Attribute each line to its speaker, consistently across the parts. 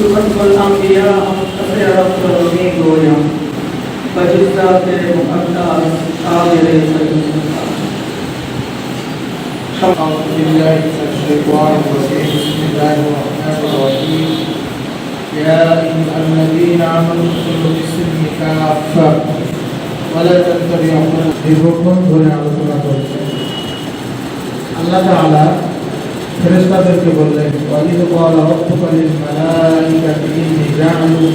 Speaker 1: يحب الأنبياء مستفرة رومي گویا بجزا تیرے مقدس قادر
Speaker 2: أعوذ بالله من الشيطان الرجيم بسم الله الرحمن الرحيم يا أيها الذين آمنوا ادخلوا في السلم كافة আলাদারি আপনারা দীর্ঘক্ষণ ধরে আলোচনা করছেন আল্লাহ তাআলা ফেরেশতাদেরকে বললেন, ওয়ালিদ ক্বালা রাব্বুকা লিল মালাঈকাতি ইন্নী জাআলু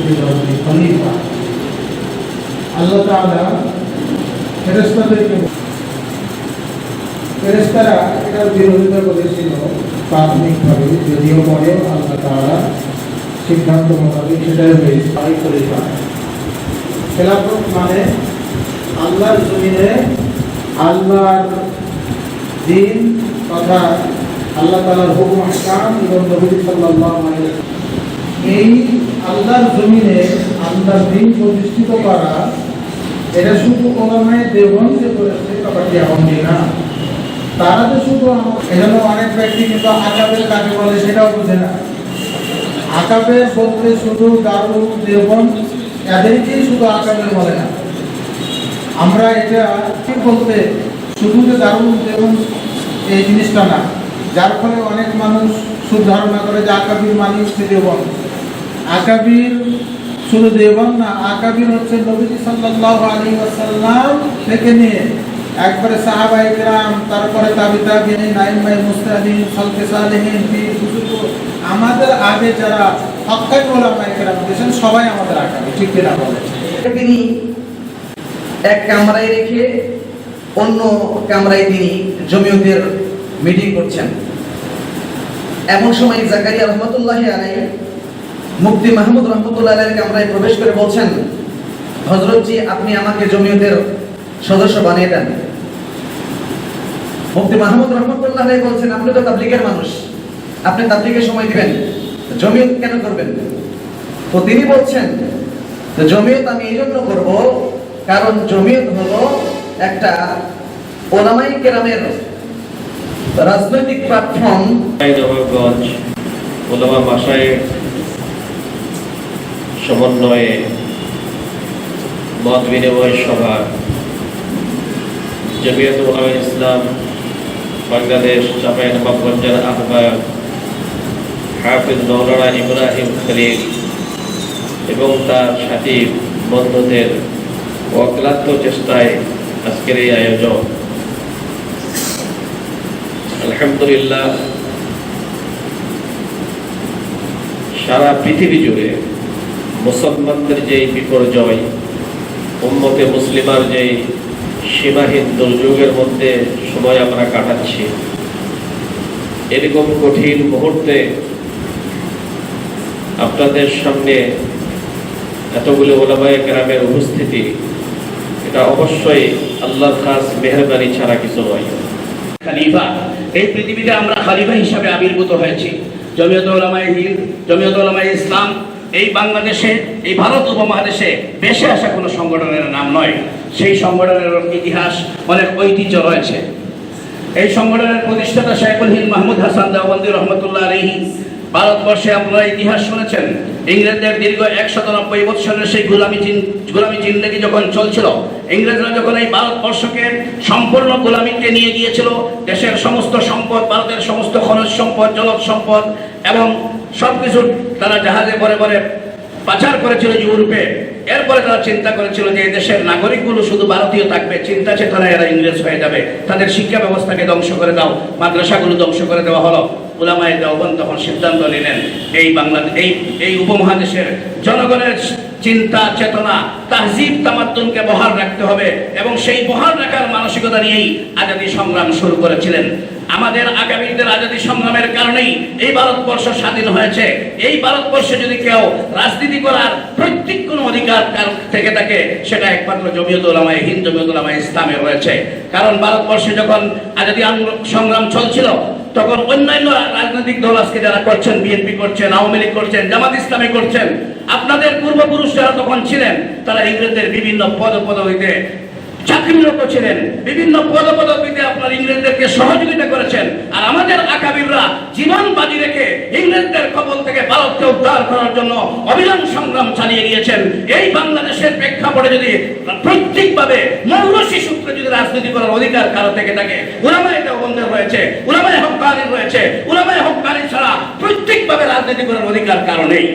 Speaker 2: ফেরেশতারা এটার বিরোধিতা করেছিল প্রাথমিকভাবে, যদিও পরে আল্লাহ তাআলা সিদ্ধান্ত মোতাবেক সেটাই হয়েছে খলিফা খেলাফত মানে আল্লাহর জমিনে আল্লাহর দিন তথা আল্লাহ তাআলার হুকুম, আহকাম এবং নবী ওয়াসাল্লাম। এই আল্লাহর জমিনে আল্লাহর দিন প্রতিষ্ঠিত করা, এটা শুধু ওলামায়ে দেওবন্দে করেছে, ব্যাপারটি এমনটি না। তারা তো শুধু এজন্য অনেক ব্যক্তি কিন্তু আকাবের কাকে বলে সেটাও বোঝে না। আকাবের বলতে শুধু দারুল দেওবন্দ, এদেরকেই শুধু আকাবের বলে না। আমরা এটা কি বলতে শুধু যে দারুল দেওবন্দ এই জিনিসটা না, যার ফলে অনেক মানুষ শুধু ধারণা করে যে আকাবির মানে হচ্ছে দেওবন্দ। আকাবির শুধু দেওবন্দ না, আকাবির হচ্ছে নবীজি সাল্লাল্লাহু আলাইহি ওয়াসাল্লাম থেকে নিয়ে একবারে সাহাবাই কিরাম তারপরে তাবি তাবিঈন আইম্মাই মুস্তাহিদিন খালকে সালেহিন, পীর আমাদের আগে যারা সবাই আমাদের আকাবি, ঠিক কিনা বলে
Speaker 3: তিনি এক কামরায় রেখে অন্য কামরায় তিনি জমিয়তের মিটিং করছেন। এমন সময় জাকারিয়া রহমতুল্লাহ আলাই মুফতি মাহমুদ রহমতুল্লাহ আলাইয়ের কামরায় প্রবেশ করে বলছেন হজরতজি আপনি আমাকে জমিয়তের সদস্য বানিয়ে দেন। মুফতি মাহমুদ রহমতুল্লাহ আলাই বলছেন, আপনি তো তাবলিগের মানুষ, আপনি তাবলিগের সময় দিবেন, জমিয়ত কেন করবেন? তো তিনি বলছেন, জমিয়ত আমি এই জন্য করব কারণ জমিয়ত হলো একটা ওলামাই কেরামের রাজনৈতিক প্ল্যাটফর্ম
Speaker 4: নবাবগঞ্জ ওলামা ভাষায় সমন্বয়ে মত বিনিময় সভা জমিয়ত উলামা ইসলাম বাংলাদেশ চাপাই নবাবগঞ্জের আহ্বায়ক হাফিজ মৌলানা ইব্রাহিম খলিল এবং তার সাথী বন্ধুদের অক্লান্ত চেষ্টায় আজকের এই আয়োজন। আলহামদুলিল্লাহ, সারা পৃথিবী জুড়ে মুসলমানদের যেই বিপর্যয়, উম্মতে মুসলিমার যেই সীমাহীন দুর্যোগের মধ্যে সময় আমরা কাটাচ্ছি, এরকম কঠিন মুহূর্তে আপনাদের সামনে এতগুলো ওলামায়ে গ্রামের উপস্থিতি এটা অবশ্যই আল্লাহর খাস মেহরবানি ছাড়া কিছু নয়।
Speaker 5: খলিফা, এই পৃথিবীতে আমরা খলিফা হিসাবে আবির্ভূত হয়েছি। জমিয়ত ওলামায়ে হিন্দ জমিয়ত ওলামায়ে ইসলাম, এই বাংলাদেশে, এই ভারত উপমহাদেশে বেশে আসা কোনো সংগঠনের নাম নয়। সেই সংগঠনের ইতিহাস অনেক ঐতিহ্য রয়েছে। এই সংগঠনের প্রতিষ্ঠাতা শাইখুল হিন্দ মাহমুদ হাসান দেওবন্দি রহমতুল্লাহ আলহী ভারতবর্ষে আপনারা ইতিহাস শুনেছেন, ইংরেজদের দীর্ঘ একশত নব্বই বৎসরের সেই গোলামি গোলামি জিন্দগি যখন চলছিল, ইংরেজরা যখন এই ভারতবর্ষকে সম্পূর্ণ গোলামিতে নিয়ে গিয়েছিল, দেশের সমস্ত সম্পদ, ভারতের সমস্ত খনিজ সম্পদ, জলজ সম্পদ এবং সবকিছু তারা জাহাজে ভরে ভরে পাচার করেছিল ইউরোপে। এরপরে তারা চিন্তা করেছিল যে দেশের নাগরিকগুলো শুধু ভারতীয় থাকবে, চিন্তা চেতনায় এরা ইংরেজ হয়ে যাবে। তাদের শিক্ষা ব্যবস্থাকে ধ্বংস করে দাও, মাদ্রাসাগুলো ধ্বংস করে দেওয়া হলো। উলামায়ে দেওবন্দ তখন সিদ্ধান্ত নিলেন, এই বাংলাদেশ এই এই উপমহাদেশের জনগণের চিন্তা, চেতনা, তাহজিব তামাদ্দুনকে বহাল রাখতে হবে এবং সেই বহাল রাখার মানসিকতা নিয়েই আজাদী সংগ্রাম শুরু করেছিলেন। আমাদের আগামীদের আজাদী সংগ্রামের কারণেই এই ভারতবর্ষ স্বাধীন হয়েছে। এই ভারতবর্ষে যদি কেউ রাজনীতি করার প্রত্যেক কোনো অধিকার কার থেকে থাকে, সেটা একমাত্র জমিয়ত ওলামায়ে হিন্দ, জমিয়ত ওলামায়ে ইসলামে রয়েছে। কারণ ভারতবর্ষে যখন আজাদী সংগ্রাম চলছিল তখন অন্যান্য রাজনৈতিক দল আজকে যারা করছেন, বিএনপি করছেন, আওয়ামী লীগ করছেন, জামাত ইসলামী করছেন, আপনাদের পূর্বপুরুষ যারা তখন ছিলেন, তারা ইংরেজদের বিভিন্ন পদ পদবিতে চাকরিরত ছিলেন, বিভিন্ন পদ পদবিতে আপনার ইংরেজদেরকে সহযোগিতা করেছেন, আর আমাদের আকাবিররা জীবন বাজি রেখে ইংরেজদের কবল থেকে ভারতকে উদ্ধার করার জন্য অবিরাম সংগ্রাম চালিয়ে গিয়েছেন। এই বাংলাদেশের প্রেক্ষাপটে যদি প্রত্যেকভাবে মৌরসী সূত্রে যদি রাজনীতি করার অধিকার কারও থেকে থাকে, উলামায় দেওবন্দের রয়েছে উলামায় রয়েছে উলামায় হকদারি ছাড়া প্রত্যেকভাবে রাজনীতি করার অধিকার কারণেই